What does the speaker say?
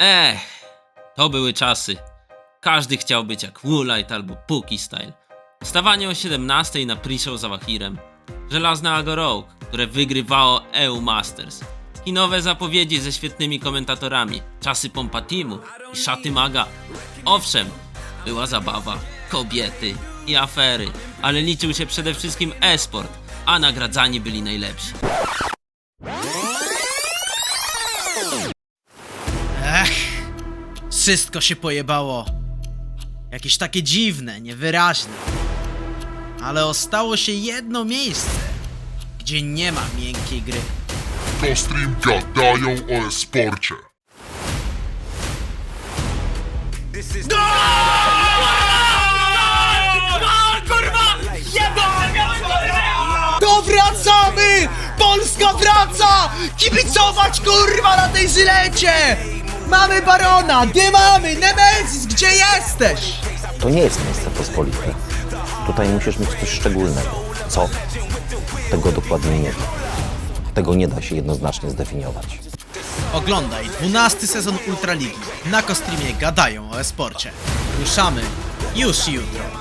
Ech, to były czasy. Każdy chciał być jak Woolite albo Pookie Style. Stawanie o 17 na pre-show za Wahirem. Żelazne Algo Rogue, które wygrywało EU Masters. Kinowe zapowiedzi ze świetnymi komentatorami. Czasy Pompa Teamu i Szaty Maga. Owszem, była zabawa, kobiety i afery, ale liczył się przede wszystkim e-sport, a nagradzani byli najlepsi. Wszystko się pojebało. Jakieś takie dziwne, niewyraźne. Ale ostało się jedno miejsce, gdzie nie ma miękkiej gry. To stream gadają o e-sporcie. To wracamy! Polska wraca! Kibicować kurwa na tej zylecie! Mamy Barona, gdzie mamy? Nemezis, gdzie jesteś? To nie jest miejsce pospolite. Tutaj musisz mieć coś szczególnego. Co? Tego dokładnie nie wiem. Tego nie da się jednoznacznie zdefiniować. Oglądaj 12 sezon Ultraligi na Kostreamie gadają o esporcie. Ruszamy już jutro.